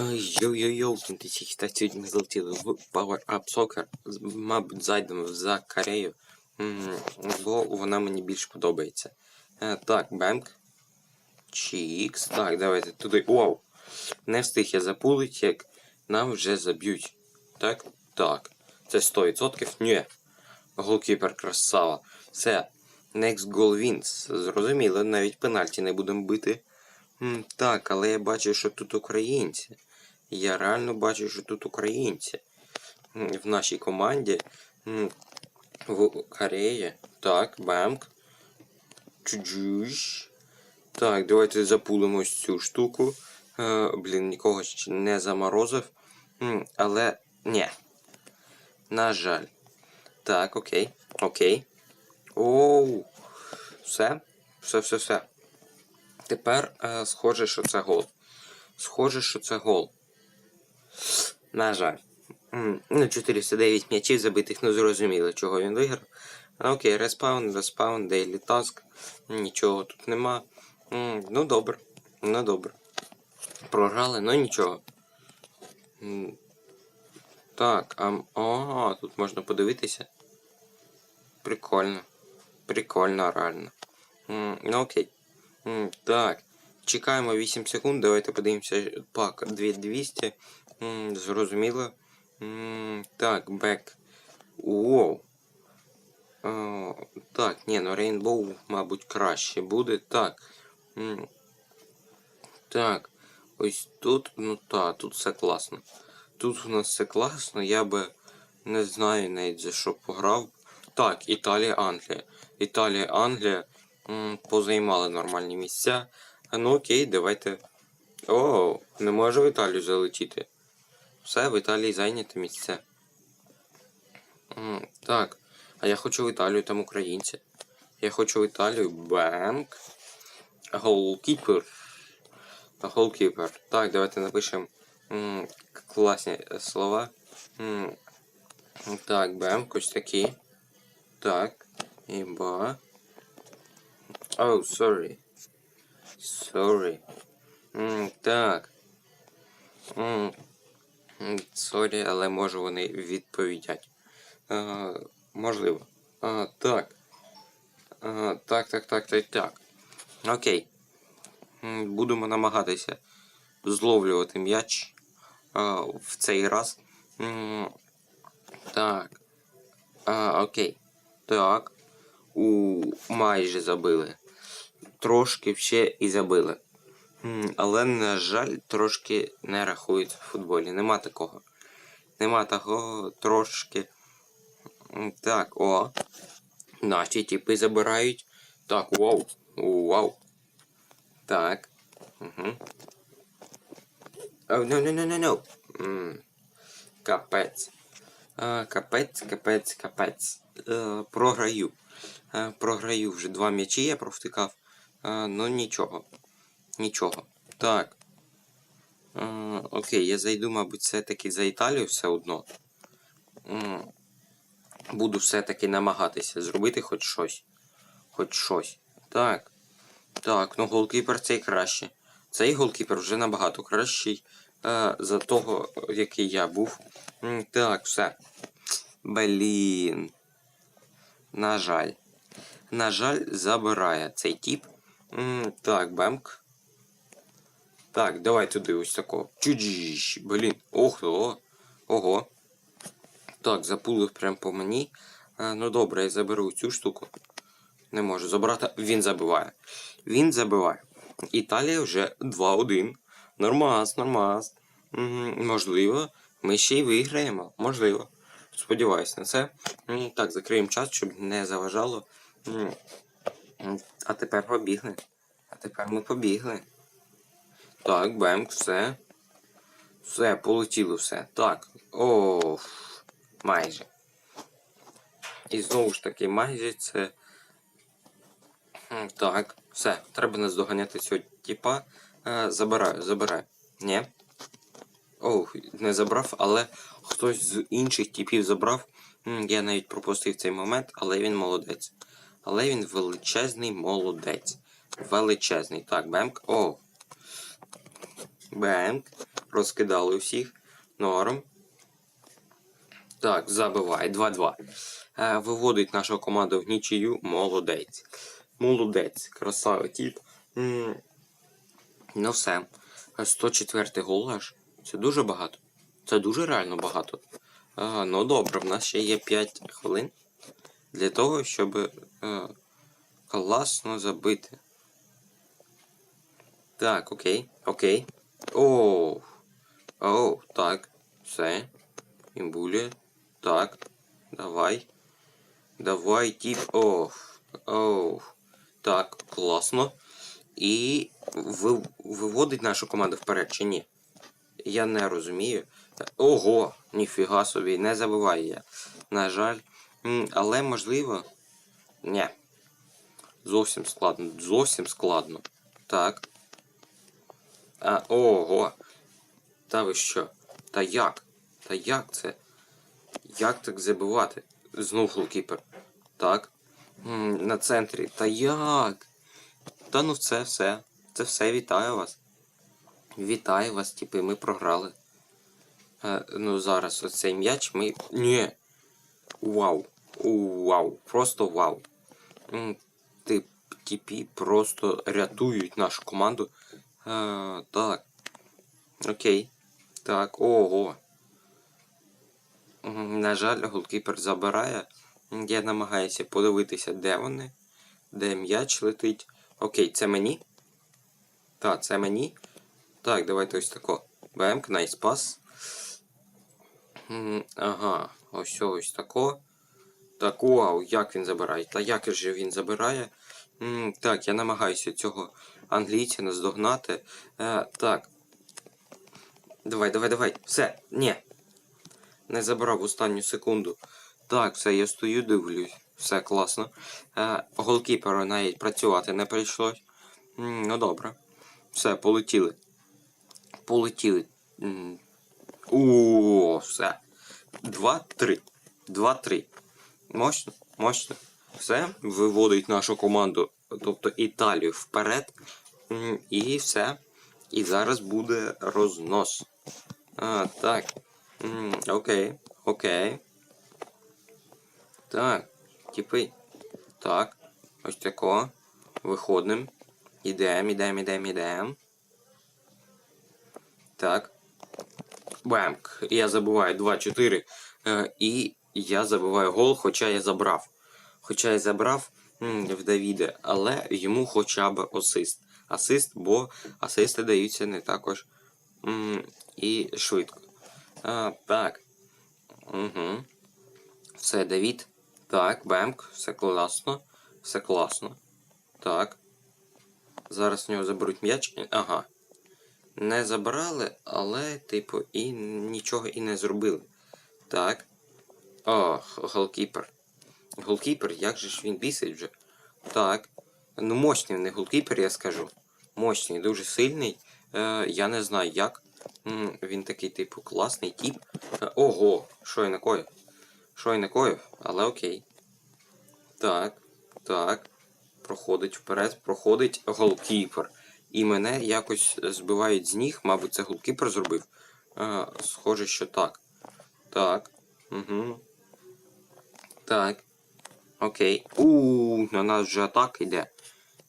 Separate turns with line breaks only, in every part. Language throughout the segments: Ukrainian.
Йоу-йоу-йоу, кінтичі, так сьогодні ми залетіли в Power Up Soccer. Мабуть, зайдемо за Корею, бо вона мені більш подобається. Е, Так, бемк. Чікс. Так, давайте туди. Вау! Не встиг я запулить, як нам вже заб'ють. Так? Так. Це 100%. Ні. Голкіпер красава. Все. Next goal wins. Зрозуміло, навіть пенальті не будемо бити. Так, але я бачу, що тут українці. Я реально бачу, що тут українці. В нашій команді. В Кореї. Так, бамк. Чуджуш. Так, давайте запулимо цю штуку. Е, блін, нікого ще не заморозив. Але ні. На жаль. Так, окей. Окей. Оу. Все. Все, все, все. Тепер е, схоже, що це гол. Схоже, що це гол. На жаль. Ну, 409 м'ячів забитих, не зрозуміло, чого він виграв. Окей, респаун, респаун, дейлі таск. Нічого тут нема. Ну добре. Ну добре. Програли, ну нічого. Так, а. Ага, тут можна подивитися. Прикольно. Прикольно, реально. Ну окей. Так. Чекаємо 8 секунд. Давайте подивимося. Пак 2200. Зрозуміло. Так, бек. Воу. Так, ні, ну Рейнбоу, мабуть, краще буде. Так. Так. Ось тут, ну та, тут все класно. Тут у нас все класно, я би не знаю навіть за що пограв. Так, Італія-Англія. Італія, Англія. Позаймали нормальні місця. Ну окей, давайте. О, не можу в Італію залетіти. Все, в Італії зайняте місце. Так. А я хочу в Італію, там українці. Я хочу в Італію. Бенк. Голкіпер. Голкіпер. Так, давайте напишемо класні слова. М, Так, бемк, ось такі. Так. Іба. Oh, sorry. Sorry. М, Так. М, Sorry, але може вони відповідять. А, можливо. А, так. А, так, так, так, так, так. Окей. Будемо намагатися зловлювати м'яч а, в цей раз. М, Так. А, окей. Так. У майже забили. Трошки ще і забили. Але, на жаль, трошки не рахується в футболі. Нема такого. Нема такого трошки. Так, о. Наші типи забирають. Так, вау. Вау. Так. Угу. Oh, no, no, no, no, Капець. А, капець, капець, капець. Е, програю. Е, програю вже два м'ячі я провтикав. Е, ну нічого. Нічого. Так. Е, окей, я зайду, мабуть, все-таки за Італію все одно. Буду все-таки намагатися зробити хоч щось. Хоч щось. Так. Так, ну голкіпер цей краще. Цей голкіпер вже набагато кращий е, за того, який я був. Так, все. Блін. На жаль. На жаль, забирає цей тип. М, Так, бемк. Так, давай туди ось такого. Чуджіш. Блін. Ого. Ого. Так, запулив прям по мені. Е, ну добре, я заберу цю штуку. Не можу забрати. Він забиває. Він забиває. Італія вже 2-1. Нормас, нормас. М, Можливо, ми ще й виграємо. Можливо. Сподіваюсь на це. М, Так, закриємо час, щоб не заважало. М, м, А тепер побігли. А тепер ми побігли. Так, бемк, все. Все, полетіло все. Так. О, майже. І знову ж таки, майже це. Так, все. Треба наздоганяти цього типа. Е, забираю, забираю. Ні. Оу, не забрав, але хтось з інших типів забрав. Я навіть пропустив цей момент, але він молодець. Але він величезний молодець. Величезний. Так, бемк. О. Бемк. розкидали усіх. Норм. Так, забиває 2-2. Е, виводить нашу команду в нічию. Молодець. Молодець. Красава тіп. М, Ну все. 104 гол аж. Це дуже багато. Це дуже реально багато. А, ну добре, в нас ще є 5 хвилин для того, щоб е, класно забити. Так, окей, окей. Оу. Оу, так. Все. Імбулі. Так. Давай. Давай, тип. Оу. Оу. Так, класно. І ви, виводить нашу команду вперед чи ні? Я не розумію. Ого, ніфіга собі, не забуваю я. На жаль. Але можливо. Ні. Зовсім складно. Зовсім складно. Так. А, ого. Та ви що? Та як? Та як це? Як так забивати? Знов голкіпер. Так. На центрі. Та як? Та ну це все. Це все, вітаю вас. Вітаю вас, типи, ми програли. Е, ну зараз оцей м'яч ми. Ні. Вау. Вау. Просто вау. Тип, просто рятують нашу команду. Е, так. Окей. Так, ого. На жаль, голкіпер забирає. Я намагаюся подивитися, де вони. Де м'яч летить. Окей, це мені. Так, це мені. Так, давайте ось тако. БМК, найс пас. М, Ага, ось ось тако. Так, вау, як він забирає? Та як же він забирає? М, Так, я намагаюся цього англійця наздогнати. Е, так. Давай, давай, давай. Все, ні. Не забрав останню секунду. Так, все, я стою, дивлюсь. Все класно. Е, голкіперу навіть працювати не прийшлось. М, Ну добре. Все, полетіли. Полетіли. М, О, все. Два-три. Два-три. Мощно, мощно. Все. Виводить нашу команду, тобто Італію вперед. І все. І зараз буде рознос. А, так. Окей, окей. Так, типи. Так. Ось тако. Виходимо. Ідем, ідем, ідем, ідем. Так. Бемк. Я забуваю 2-4. Е, я забиваю гол, хоча я забрав. Хоча я забрав в Давіда, але йому хоча б асист. Асист, бо асисти даються не також і швидко. А, так. Угу. Все, Давід. Так, бемк, все класно. Все класно. Так. Зараз в нього заберуть м'яч. Ага. Не забрали, але, типу, і нічого і не зробили. Так. О, голкіпер. Голкіпер, як же ж він бісить вже? Так. Ну, мощний не голкіпер, я скажу. Мощний, дуже сильний. Е, я не знаю як. М, Він такий, типу, класний тіп. Е, ого, що я накоїв? Що я накоїв? Але окей. Так, так. Проходить вперед, проходить голкіпер. І мене якось збивають з ніг, мабуть, це голкіпер зробив. А, схоже, що так. Так. Угу. Так. Окей. У, на нас вже атака йде.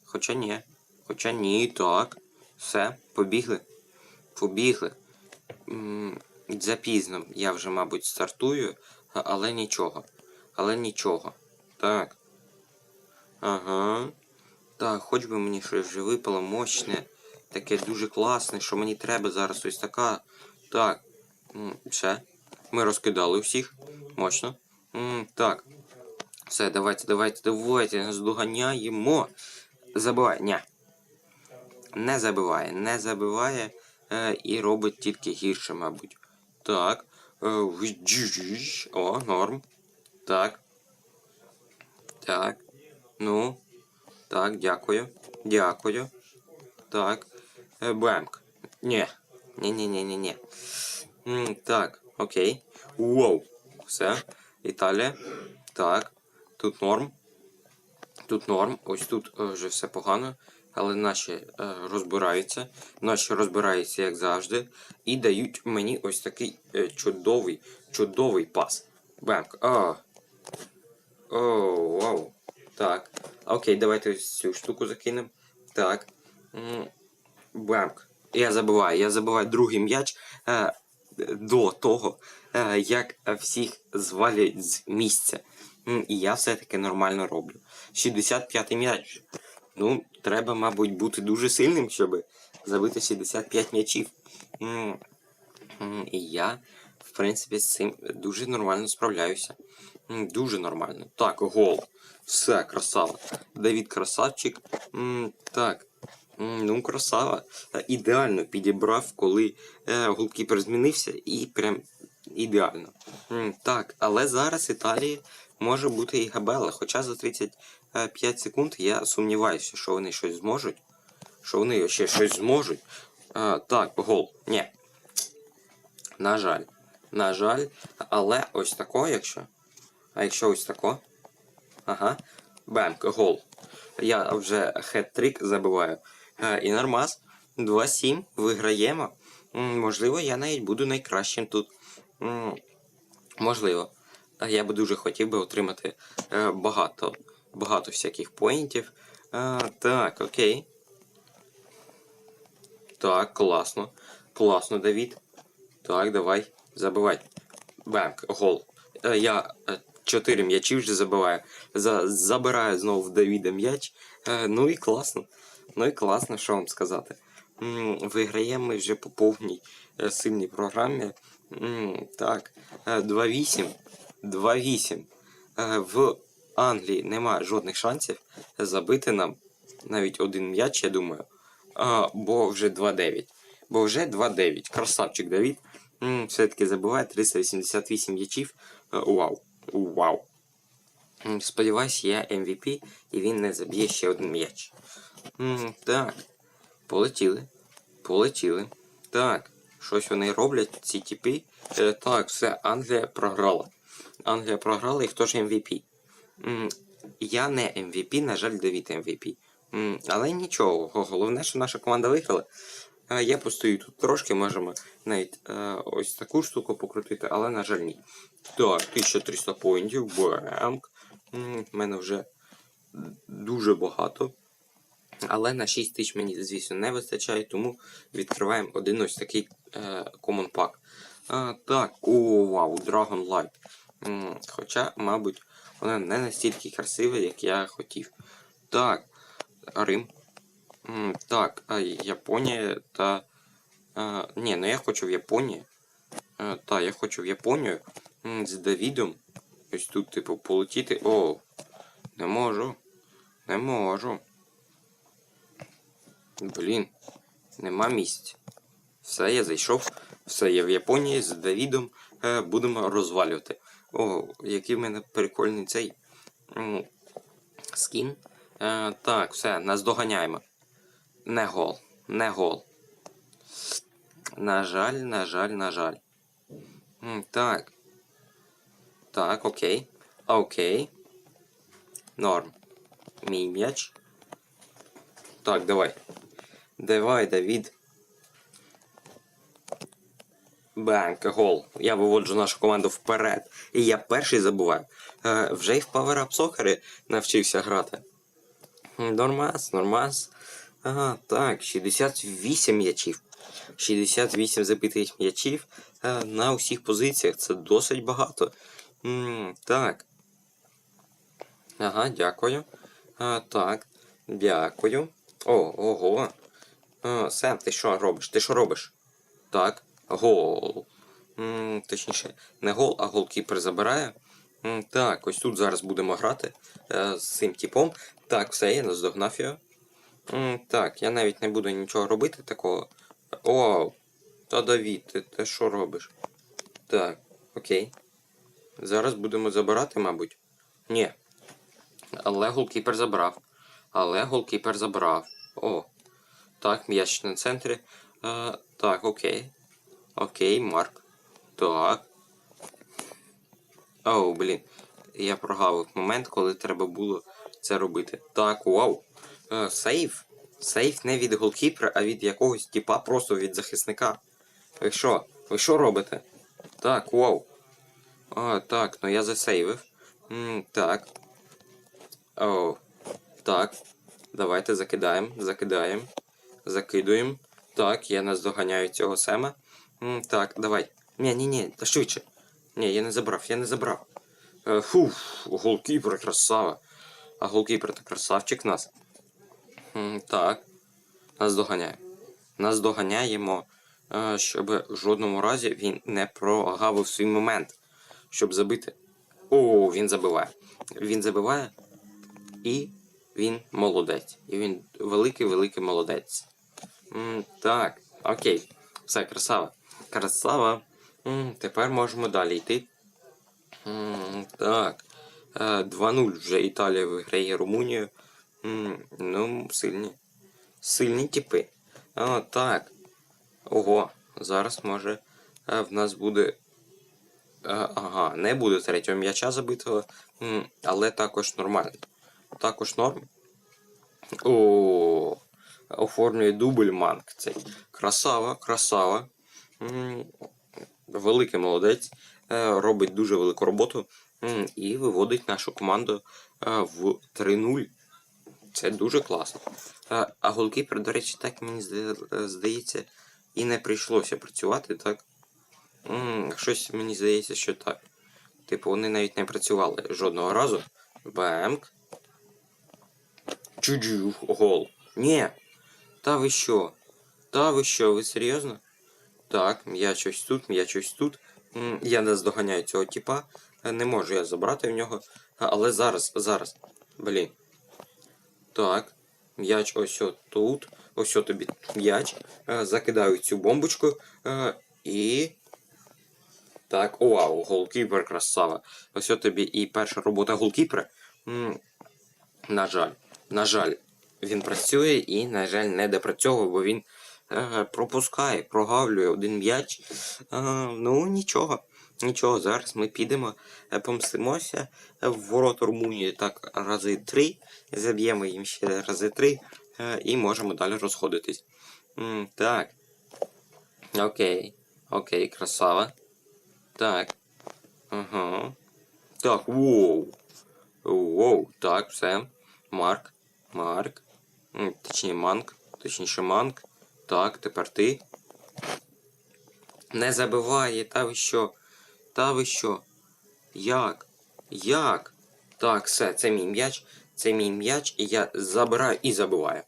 Хоча ні. Хоча ні, так. Все, побігли. Побігли. Запізно я вже, мабуть, стартую, але нічого. Але нічого. Так. Ага. Так, хоч би мені щось вже випало мощне, таке дуже класне, що мені треба зараз ось така. Так. Все. Ми розкидали всіх. Мощно. Так. Все, давайте, давайте, давайте. Наздоганяємо. Забивай. Ні. Не забиває. Не забиває е, і робить тільки гірше, мабуть. Так. Е. О, норм. Так. Так. Ну. Так, дякую. Дякую. Так. Е, Бемк. Ні. Ні-ні-ні-ні-ні. Так, окей. Воу. Все. Італія. Так. Тут норм. Тут норм. Ось тут е, вже все погано. але наші е, розбираються. Наші розбираються, як завжди, і дають мені ось такий е, чудовий, чудовий пас. Бемк. А. О, вау. Так. Окей, давайте цю штуку закинемо. Так. Бемк. Я забуваю, я забуваю другий м'яч до того, е, як всіх звалюють з місця. І я все-таки нормально роблю. 65-й м'яч. Ну, треба, мабуть, бути дуже сильним, щоб забити 65 м'ячів. І я, в принципі, з цим дуже нормально справляюся. Дуже нормально. Так, гол. Все, красава. Давід красавчик. Так. Ну, красава. Е, Ідеально підібрав, коли е, голкіпер змінився, і прям ідеально. Так, але зараз Італії може бути і Габела, хоча за 35 секунд я сумніваюся, що вони щось зможуть. Що вони ще щось зможуть. А, так, гол. Ні. На жаль. На жаль, але ось тако, якщо. А якщо ось тако. Ага. Бемк, гол. Я вже хет-трик забиваю. Е, І нормас. 2-7. Виграємо. Можливо, я навіть буду найкращим тут. Можливо. А Я би дуже хотів би отримати е, багато, багато всяких поінтів. Е, так, окей. Так, класно. Класно, Давід. Так, давай. Забивай. Бемк, гол. Е, Я е, чотири м'ячі вже забиваю. Забираю знову в Давіда м'яч. Е, Ну і класно. Ну і класно, що вам сказати. Виграємо ми вже по повній е, сильній програмі. Так, е, 2-8. 2-8. Е, В Англії нема жодних шансів забити нам навіть один м'яч, я думаю. Бо вже 2-9. Бо вже 2-9. Красавчик Давід. Все-таки забиває 388 м'ячів. Вау. Вау. Сподіваюсь, я MVP і він не заб'є ще один м'яч. М, Так. Полетіли. Полетіли. Так. Щось вони роблять, ці типи. Е, так, все, Англія програла. Англія програла і хто ж MVP? М, Я не MVP, на жаль, Давід MVP. М, Але нічого, головне, що наша команда виграла. Е, Я постою тут трошки, можемо навіть е, ось таку штуку покрутити, але, на жаль, ні. Так, 1300 поінтів, бемк. М, В мене вже дуже багато. Але на 6 тисяч мені, звісно, не вистачає, тому відкриваємо один ось такий е, Common Pack. А, так, о, вау, Dragon Light. М, Хоча, мабуть, вона не настільки красива, як я хотів. Так, Рим. М, Так, а Японія та. А, ні, ну я хочу в Японію. А, та, я хочу в Японію м, з Давідом. Ось тут, типу, полетіти. О, не можу. Не можу. Блін, нема місць. Все, я зайшов. Все, я в Японії з Давідом е, будемо розвалювати. О, який в мене прикольний цей м, скін. Е, так, все, нас доганяємо. Не гол. Не гол. На жаль, на жаль, на жаль. Так. Так, окей. Окей. Норм. Мій м'яч. Так, давай. Давай, Давід. Банк, гол. Я виводжу нашу команду вперед. І я перший забуваю. Е, вже й в Power Up Soccer навчився грати. Нормас, нормас. Ага, так, 68 м'ячів. 68 забитих м'ячів е, на усіх позиціях. Це досить багато. М, так. Ага, дякую. А, так, дякую. О, ого. А, Сем, ти що робиш? Ти що робиш? Так, гол. М, точніше, не гол, а голкіпер забирає. М, так, ось тут зараз будемо грати е, з цим типом. Так, все, я наздогнав його. М, так, я навіть не буду нічого робити такого. О, та Давід, ти, ти що робиш? Так, окей. Зараз будемо забирати, мабуть. Ні. Але голкіпер забрав. Але голкіпер забрав. О. Так, м'яч на центрі. Е, так, окей. Окей, Марк. Так. Оу, блін. Я прогавив момент, коли треба було це робити. Так, вау. Е, сейв. Сейф не від голкіпера, а від якогось типа просто від захисника. Ви що? Ви що робите? Так, вау. А, так, ну я засейвив. М, так. О. Так. Давайте закидаємо, закидаємо. Закидуємо. Так, я наздоганяю цього Сема. Так, давай. Ні, ні, ні, та швидше. Ні, я не забрав, я не забрав. Е, фуф, голкіпер красава. А голкіпер то красавчик нас. Так. Нас доганяє. Нас доганяємо, е, щоб в жодному разі він не прогавив свій момент, щоб забити. О, він забиває. Він забиває. І він молодець. І він великий-великий молодець. М, так, окей. Все, красава. Красава. М, тепер можемо далі йти. М, так. Е, 2-0 вже Італія виграє Румунію. М, ну, сильні. Сильні типи. А, так. Ого, зараз може е, в нас буде. Е, ага, не буде третього м'яча забитого, м, але також нормально. Також норм. О, оформлює дубль манк цей. Красава, красава. Великий молодець. Е, Робить дуже велику роботу і виводить нашу команду е, в 3-0. Це дуже класно. А, а голкіпер, до речі, так мені здається, і не прийшлося працювати, так? Щось мені здається, що так. Типу, вони навіть не працювали жодного разу. Бемк. Чуджу, гол. Ні. Та ви що? Та ви що, ви серйозно? Так, м'яч ось тут, м'яч ось тут. Я не здоганяю цього типа. Е, Не можу я забрати в нього. Але зараз, зараз. Блін. Так. М'яч ось тут. Ось тобі м'яч. Е, Закидаю цю бомбочку. е, І. Так, вау, голкіпер красава. Ось тобі і перша робота голкіпера. На жаль, на жаль, він працює і, на жаль, не допрацьовує, бо він е, пропускає, прогавлює один м'яч. Е, ну, нічого. Нічого, зараз ми підемо, е, помстимося в ворота Румунії так рази три, заб'ємо їм ще рази три і можемо далі розходитись. Так. Окей. Окей, красава. Так. Ага. Так, воу. Воу, так, все. Марк. Марк. Точніше, Манк. Точніше, Манк. Так, тепер ти. Не забиває, та ви що? Та ви що? Як? Як? Так, все, це мій м'яч. Це мій м'яч, і я забираю і забиваю.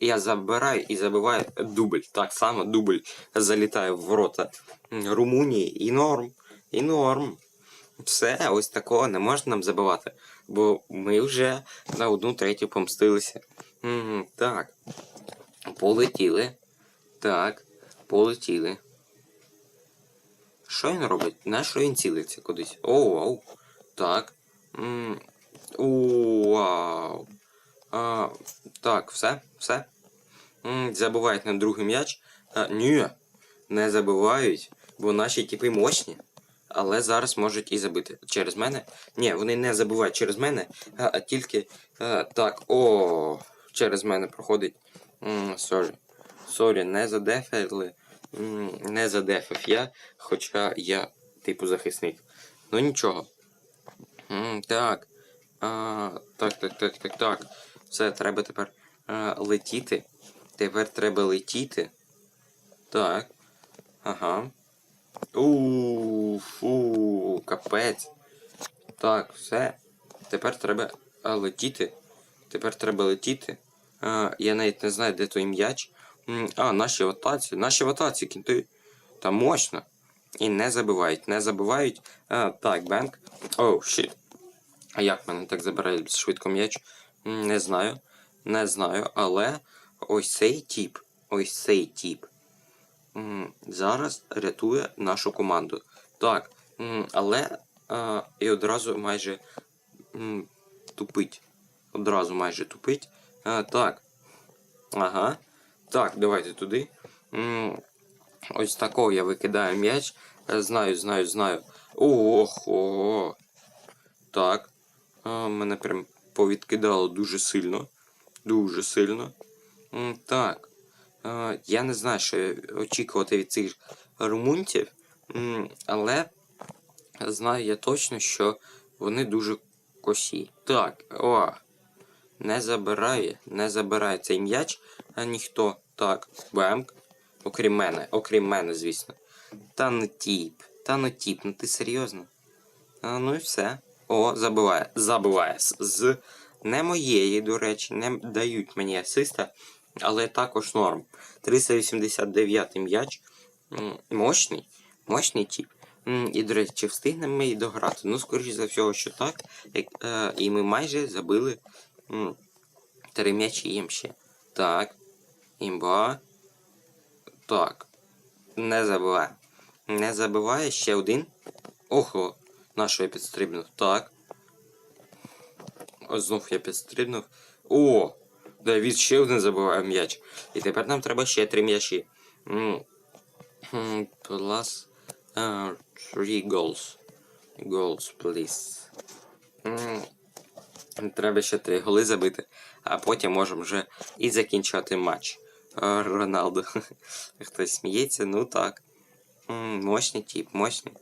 Я забираю і забиваю дубль. Так само дубль залітає в ворота Румунії. І норм. І норм. Все, ось такого не можна нам забивати. Бо ми вже на одну третю помстилися. М, Так. Полетіли. Так. Полетіли. Що він робить? На що він цілиться кудись? О, вау. Так. М, Вау. А, так, все, все. Забувають на другий м'яч. Ні, не забувають, бо наші типи мощні. Але зараз можуть і забити через мене. Ні, вони не забувають через мене, а, а тільки а, так, о, через мене проходить. Сорі. Сорі, не задефали. Не задефав я, хоча я типу захисник. Ну нічого. Так. А, так, так, так, так, так. Все, треба тепер а, летіти. Тепер треба летіти. Так. Ага. У, фу, капець. Так, все. Тепер треба а, летіти. Тепер треба летіти. Я навіть не знаю, де той м'яч. А, наші в. Наші в атаці, кінти. Та мощно. І не забивають. Не забивають. А, так, бенк. Оу, щит. А як мене так забирають швидко м'яч? Не знаю. Не знаю, але ось цей тіп, ось цей тіп зараз рятує нашу команду. Так, але а, і одразу майже тупить. Одразу майже тупить. А, так. Ага. Так, давайте туди. Ось такого я викидаю м'яч. Е, Знаю, знаю, знаю. Ох, ого. Так. Мене прям повідкидало дуже сильно. Дуже сильно. Так. Я не знаю, що очікувати від цих румунців, але знаю я точно, що вони дуже косі. Так, о. Не забирає, не забирає цей м'яч, а ніхто. Так, бемк. Окрім мене, окрім мене, звісно. Та не тіп, та не тіп, ну ти серйозно? А, ну і все. О, забиває, забиває. З, не моєї, до речі, не дають мені асиста, але також норм. 389 м'яч. Мощний, мощний тіп. І, до речі, чи встигнемо ми і дограти? Ну, скоріш за всього, що так. Е, і ми майже забили три м'ячі їм ще. Так. Імба. Так. Не забиває. Не забиває ще один. Охо. На що я підстрибнув? Так. О, знов я підстрибнув. О! Давід ще один забиває м'яч. І тепер нам треба ще три м'ячі. Plus uh, three goals. Goals, please. Треба ще три голи забити, а потім можемо вже і закінчувати матч. А, Роналдо. Хтось сміється, ну так. Мощний тип, мощний.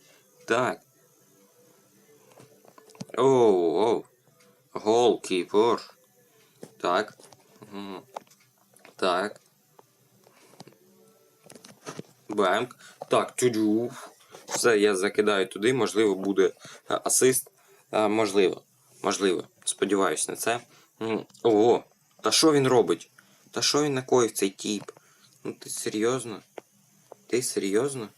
Так. Оу, оу. Голкіпер. Так. Так. Бемк. Так, тюдю. Все, я закидаю туди, можливо, буде асист. А, можливо. Можливо. Сподіваюсь на це. Ого. Та що він робить? Та що він накоїв цей тіп? Ну ти серйозно? Ти серйозно?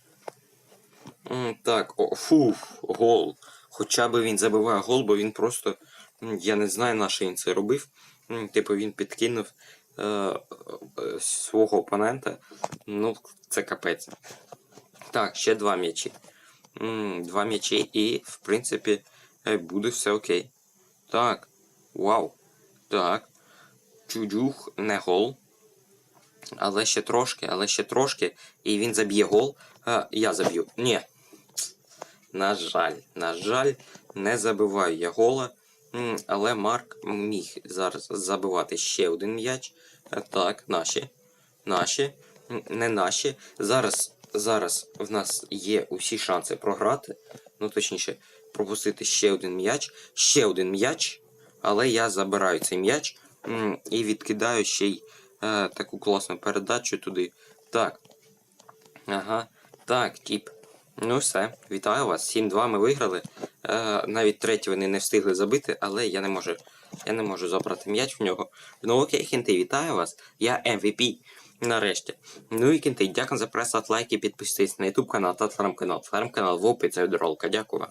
М, Так, о, фуф, гол. Хоча б він забиває гол, бо він просто. Я не знаю, на що він це робив. Типу він підкинув е, е, свого опонента. Ну, це капець. Так, ще два м'ячі. Два м'ячі і, в принципі, е, буде все окей. Так. Вау. Так. Чудюх, не гол. Але ще трошки, але ще трошки. І він заб'є гол. А, я заб'ю. Ні. На жаль, на жаль, не забиваю я гола. Але Марк міг зараз забивати ще один м'яч. Е, Так, наші. Наші. Не наші. Зараз, зараз в нас є усі шанси програти. Ну, точніше, пропустити ще один м'яч. Ще один м'яч. Але я забираю цей м'яч і відкидаю ще й е, таку класну передачу туди. Так. Ага. Так, тіп. Ну все, вітаю вас. 7-2 ми виграли. Е, навіть третій вони не встигли забити, але я не можу. Я не можу забрати м'яч в нього. Ну окей, кінти, вітаю вас. Я MVP. Нарешті. Ну і кінти, дякую за прес, лайки, підписуйтесь на YouTube канал та телеграм канал. Телеграм канал в описі від ролика. Дякую.